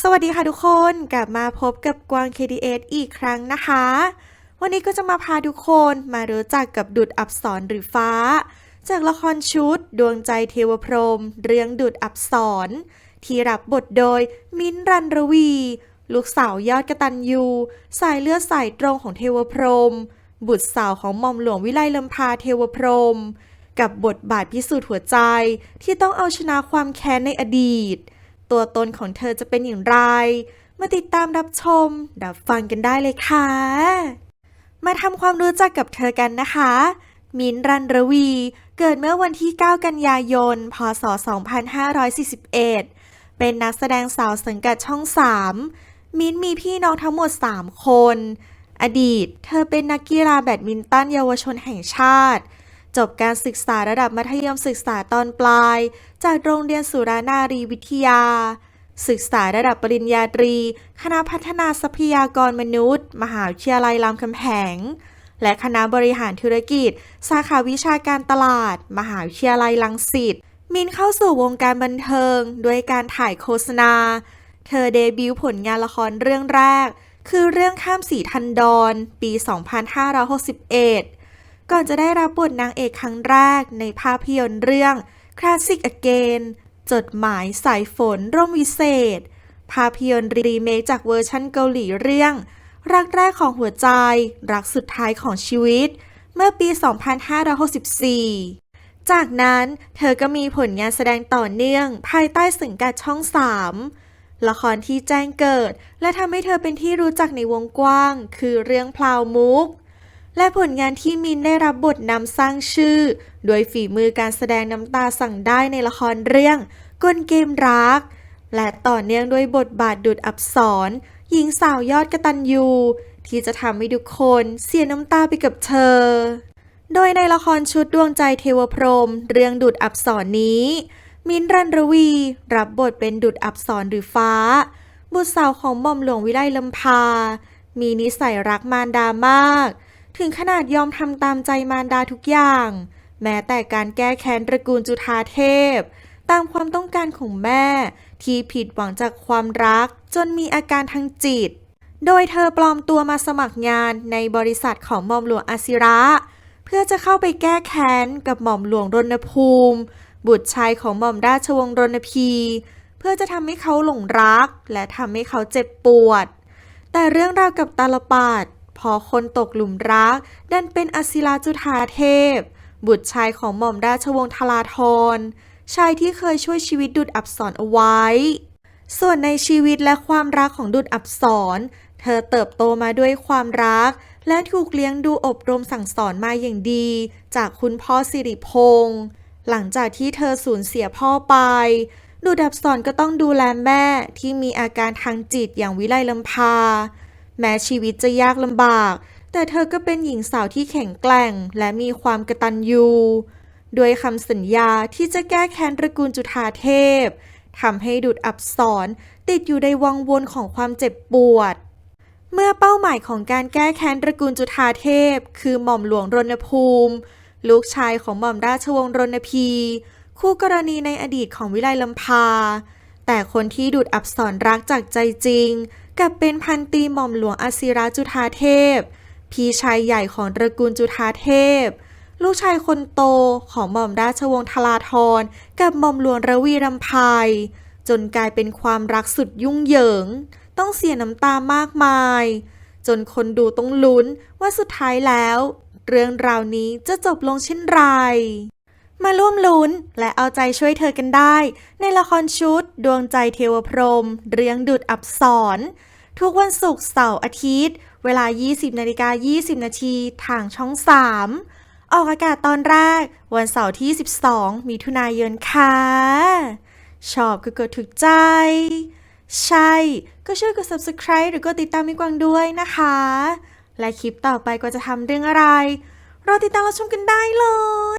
สวัสดีค่ะทุกคนกลับมาพบกับกวาง KDS อีกครั้งนะคะ วันนี้ก็จะมาพาทุกคนมารู้จักกับดุดอับสรหรือฟ้า จากละครชุด ดวงใจเทวพรม เรื่องดุดอับสรที่รับบทโดยมิ้นรันรวี ลูกสาวยอดกระตันยูสายเลือดสายตรงของเทวพรม บุตรสาวของหม่อมหลวงวิไลลำพาเทวพรม กับบทบาทพิสูจน์หัวใจที่ต้องเอาชนะความแค้นในอดีต ตัวตนของเธอจะเป็นอย่างไร มาติดตามรับชมรับฟังกันได้เลยค่ะ มาทำความรู้จักกับเธอกันนะคะ มิ้นรันรวี เกิดเมื่อวันที่ 9 กันยายน พศ 2541 เป็นนักแสดงสาวสังกัดช่อง 3 มิ้นมีพี่น้องทั้งหมด 3 คน อดีต เธอเป็นนักกีฬาแบดมินตันเยาวชนแห่งชาติ จบการศึกษาระดับมัธยมศึกษาตอนปลาย จากโรงเรียนสุรานารีวิทยา ศึกษาระดับปริญญาตรี คณะพัฒนาทรัพยากรมนุษย์ มหาวิทยาลัยรามคำแหง และคณะบริหารธุรกิจ สาขาวิชาการตลาด มหาวิทยาลัยรังสิตมินเข้าสู่วงการบันเทิงด้วยการถ่ายโฆษณา เธอเดบิวต์ผลงานละครเรื่องแรก คือเรื่องข้ามสีทันดอนปี 2561 ก่อนจะได้รับบทนางเอกครั้งแรกในภาพยนตร์เรื่อง Classic Again จดหมายสายฝนร่มวิเศษ ภาพยนตร์รีเมคจากเวอร์ชันเกาหลีเรื่อง รักแรกของหัวใจ รักสุดท้ายของชีวิต เมื่อปี 2564 จากนั้นเธอก็มีผลงานแสดงต่อเนื่อง ภายใต้สังกัดช่อง 3 ละครที่แจ้งเกิด และทำให้เธอเป็นที่รู้จักในวงกว้าง คือเรื่องพลาวมุก และผลงานที่มินได้รับบทนำสร้างชื่อโดยฝีมือการแสดงน้ำตาสั่งได้ในละครเรื่องกลเกมรัก และต่อเนื่องด้วยบทบาทดุดอับสรหญิงสาวยอดกระตันยูที่จะทำให้ทุกคนเสียน้ำตาไปกับเธอ โดยในละครชุดดวงใจเทวพรม เรื่องดุดอับสรนนี้ มินรันรวี รับบทเป็นดุดอับสรหรือฟ้า บุตรสาวของหม่อมหลวงวิไลลำพา มีนิสัยรักมารดามาก ถึงขนาดยอมทำตามใจมารดาทุกอย่าง แม้แต่การแก้แค้นตระกูลจุฑาเทพ ตามความต้องการของแม่ ที่ผิดหวังจากความรักจนมีอาการทางจิต โดยเธอปลอมตัวมาสมัครงานในบริษัทของหม่อมหลวงอาศิระ เพื่อจะเข้าไปแก้แค้นกับหม่อมหลวงรณภูมิ บุตรชายของหม่อมราชวงศ์รณพี เพื่อจะทำให้เขาหลงรัก และทำให้เขาเจ็บปวด แต่เรื่องราวกับตาลปัด พอคนตกหลุมรัก ดันเป็นอศิลาจุธาเทพ บุตรชายของหม่อมราชวงศ์ทลาธรชายที่เคยช่วยชีวิตดุดอับสรเอาไว้ ส่วนในชีวิตและความรักของดุดอับสรเธอเติบโตมาด้วยความรัก และถูกเลี้ยงดูอบรมสั่งสอนมาอย่างดี จากคุณพ่อสิริพงษ์หลังจากที่เธอสูญเสียพ่อไป ดุดอับสรก็ต้องดูแลแม่ที่มีอาการทางจิตอย่างวิไลลำพา แม้ชีวิตจะยากลำบาก แต่เธอก็เป็นหญิงสาวที่แข็งแกร่ง และมีความกระตัญญูด้วยคำสัญญาที่จะแก้แค้นตระกูลจุฑาเทพทำให้ดุดอับสรติดอยู่ในวังวนของความเจ็บปวด เมื่อเป้าหมายของการแก้แค้นตระกูลจุฑาเทพ คือหม่อมหลวงรณภูมิ ลูกชายของหม่อมราชวงศ์รณพี คู่กรณีในอดีตของวิไลลำพา แต่คนที่ดูดอับสรรักจากใจจริง กับเป็นพันตรีหม่อมหลวงอาศิราจุธาเทพ พี่ชายใหญ่ของตระกูลจุธาเทพ ลูกชายคนโตของหม่อมราชวงศ์ทลาธรกับหม่อมหลวงระวีรำไพจนกลายเป็นความรักสุดยุ่งเหยิง ต้องเสียน้ำตามากมาย จนคนดูต้องลุ้นว่าสุดท้ายแล้ว เรื่องราวนี้จะจบลงเช่นไร มาร่วมลุ้นและเอาใจช่วยเธอกันได้ ในละครชุด ดวงใจเทวพรม เรื่องดุดอับสรทุกวันศุกร์เสาร์อาทิตย์ เวลา 20นาฬิกา20 นาทีทางช่อง 3 ออกอากาศตอนแรก วันเสาร์ที่ 12 มิถุนายนค่ะ ชอบก็กดถูกใจ ใช่ ก็ช่วยกด subscribe หรือกดติดตามมิกวางด้วยนะคะ และคลิปต่อไปก็จะทำเรื่องอะไร รอติดตามรับชมกันได้เลย